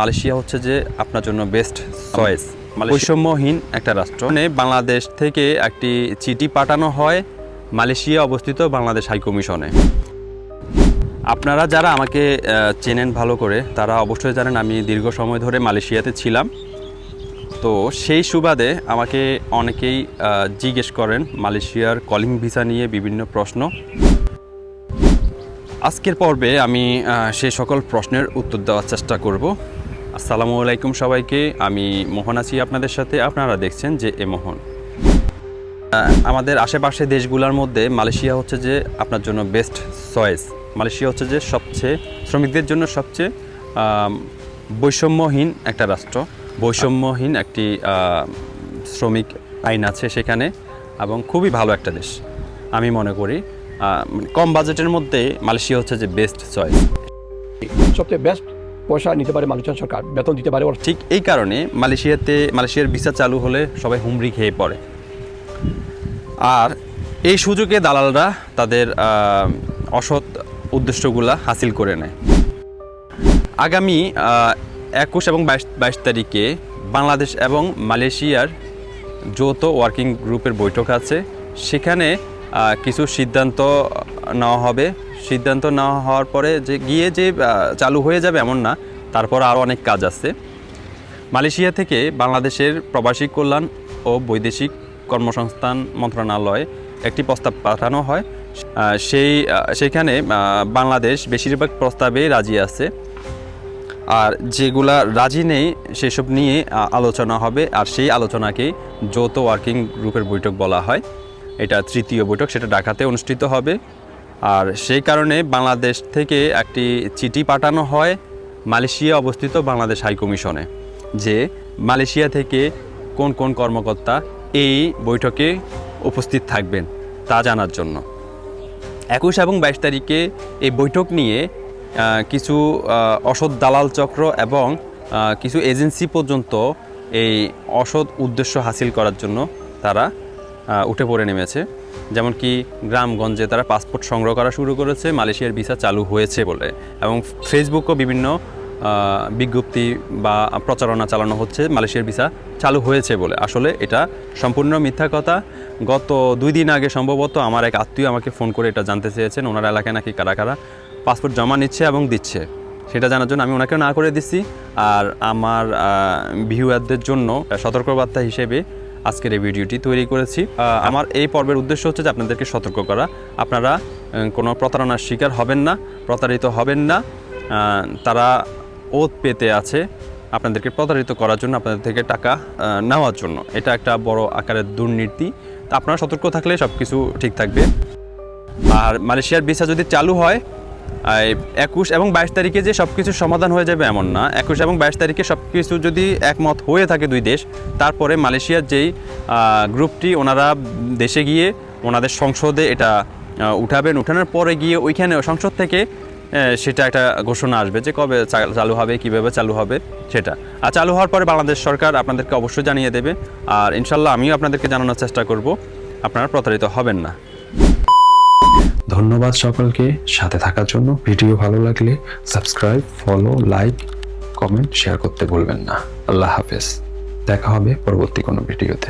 Malaysia হচ্ছে যে আপনার জন্য বেস্ট চয়েস বৈষম্যহীন একটা রাষ্ট্র। মানে বাংলাদেশ থেকে একটি চিঠি পাঠানো হয় মালয়েশিয়া অবস্থিত বাংলাদেশ হাই কমিশনে। আপনারা যারা আমাকে চেনেন ভালো করে তারা অবশ্যই জানেন আমি দীর্ঘ সময় ধরে মালয়েশিয়াতে ছিলাম। তো সেই সুবাদে আমাকে অনেকেই জিজ্ঞেস করেন মালয়েশিয়ার কলিং ভিসা নিয়ে বিভিন্ন প্রশ্ন। আজকের পর্বে আমি সেই সকল প্রশ্নের উত্তর দেওয়ার চেষ্টা করব। আসসালামু আলাইকুম সবাইকে। আমি মোহন আছি আপনাদের সাথে। আপনারা দেখছেন যে এ মোহন। আমাদের আশেপাশে দেশগুলোর মধ্যে মালয়েশিয়া হচ্ছে যে আপনার জন্য বেস্ট চয়েস মালয়েশিয়া হচ্ছে যে সবচেয়ে শ্রমিকদের জন্য সবচেয়ে বৈষম্যহীন একটা রাষ্ট্র। বৈষম্যহীন একটি শ্রমিক আইন আছে সেখানে এবং খুবই ভালো একটা দেশ, আমি মনে করি। মানে কম বাজেটের মধ্যে মালয়েশিয়া হচ্ছে যে বেস্ট চয়েস সবচেয়ে বেস্ট পয়সা নিতে পারে মালয়েশিয়ান সরকার, বেতন দিতে পারে ঠিক এই কারণে মালয়েশিয়াতে, মালয়েশিয়ার ভিসা চালু হলে সবাই হুমড়ি খেয়ে পড়ে। আর এই সুযোগে দালালরা তাদের অসৎ উদ্দেশ্যগুলা হাসিল করে নেয়। আগামী একুশ এবং বাইশ বাইশ তারিখে বাংলাদেশ এবং মালয়েশিয়ার যৌথ ওয়ার্কিং গ্রুপের বৈঠক আছে। সেখানে কিছু সিদ্ধান্ত নেওয়া হবে। সিদ্ধান্ত নেওয়া হওয়ার পরে যে গিয়ে যে চালু হয়ে যাবে এমন না, তারপর আরও অনেক কাজ আছে। মালয়েশিয়া থেকে বাংলাদেশের প্রবাসী কল্যাণ ও বৈদেশিক কর্মসংস্থান মন্ত্রণালয় একটি প্রস্তাব পাঠানো হয়। সেই সেখানে বাংলাদেশ বেশিরভাগ প্রস্তাবেই রাজি আছে। আর যেগুলা রাজি নেই, সেসব নিয়ে আলোচনা হবে। আর সেই আলোচনাকেই যৌথ ওয়ার্কিং গ্রুপের বৈঠক বলা হয়। এটা তৃতীয় বৈঠক, সেটা ঢাকাতে অনুষ্ঠিত হবে। আর সেই কারণে বাংলাদেশ থেকে একটি চিঠি পাঠানো হয় মালয়েশিয়া অবস্থিত বাংলাদেশ হাই কমিশনে যে মালয়েশিয়া থেকে কোন কোন কর্মকর্তা এই বৈঠকে উপস্থিত থাকবেন তা জানার জন্য। একুশ এবং বাইশ তারিখে এই বৈঠক নিয়ে কিছু অসৎ দালাল চক্র এবং কিছু এজেন্সি পর্যন্ত এই অসৎ উদ্দেশ্য হাসিল করার জন্য তারা উঠে পড়ে নেমেছে। যেমন কি গ্রামগঞ্জে তারা পাসপোর্ট সংগ্রহ করা শুরু করেছে, মালয়েশিয়ার ভিসা চালু হয়েছে বলে। এবং ফেসবুকও বিভিন্ন বিজ্ঞপ্তি বা প্রচারণা চালানো হচ্ছে, মালয়েশিয়ার ভিসা চালু হয়েছে বলে। আসলে এটা সম্পূর্ণ মিথ্যা কথা। গত দুই দিন আগে সম্ভবত আমার এক আত্মীয় আমাকে ফোন করে এটা জানতে চেয়েছেন, ওনার এলাকায় নাকি কারা কারা পাসপোর্ট জমা নিচ্ছে এবং দিচ্ছে। সেটা জানার জন্য আমি ওনাকেও না করে দিচ্ছি আর আমার ভিউয়ারদের জন্য সতর্কবার্তা হিসেবে আজকের এই ভিডিওটি তৈরি করেছি। আমার এই পর্বের উদ্দেশ্য হচ্ছে যে আপনাদেরকে সতর্ক করা। আপনারা কোনো প্রতারণার শিকার হবেন না, প্রতারিত হবেন না। তারা ওত পেতে আছে আপনাদেরকে প্রতারিত করার জন্য, আপনাদের থেকে টাকা নেওয়ার জন্য। এটা একটা বড় আকারের দুর্নীতি। তা আপনারা সতর্ক থাকলে সব কিছু ঠিক থাকবে। আর মালয়েশিয়ার ভিসা যদি চালু হয় একুশ এবং বাইশ তারিখে যে সব কিছুর সমাধান হয়ে যাবে এমন না। একুশ এবং বাইশ তারিখে সব কিছু যদি একমত হয়ে থাকে দুই দেশ, তারপরে মালয়েশিয়ার যেই গ্রুপটি, ওনারা দেশে গিয়ে ওনাদের সংসদে এটা উঠাবেন। উঠানোর পরে গিয়ে ওইখানে সংসদ থেকে সেটা একটা ঘোষণা আসবে যে কবে চালু হবে, কীভাবে চালু হবে সেটা। আর চালু হওয়ার পরে বাংলাদেশ সরকার আপনাদেরকে অবশ্যই জানিয়ে দেবে। আর ইনশাল্লাহ আমিও আপনাদেরকে জানানোর চেষ্টা করব। আপনারা প্রতারিত হবেন না। ধন্যবাদ সকলকে। সাথে থাকার জন্য ভিডিও ভালো লাগলে subscribe, follow, like, comment, share করতে ভুলবেন না। আল্লাহ হাফেজ। দেখা হবে পরবর্তী কোনো ভিডিওতে।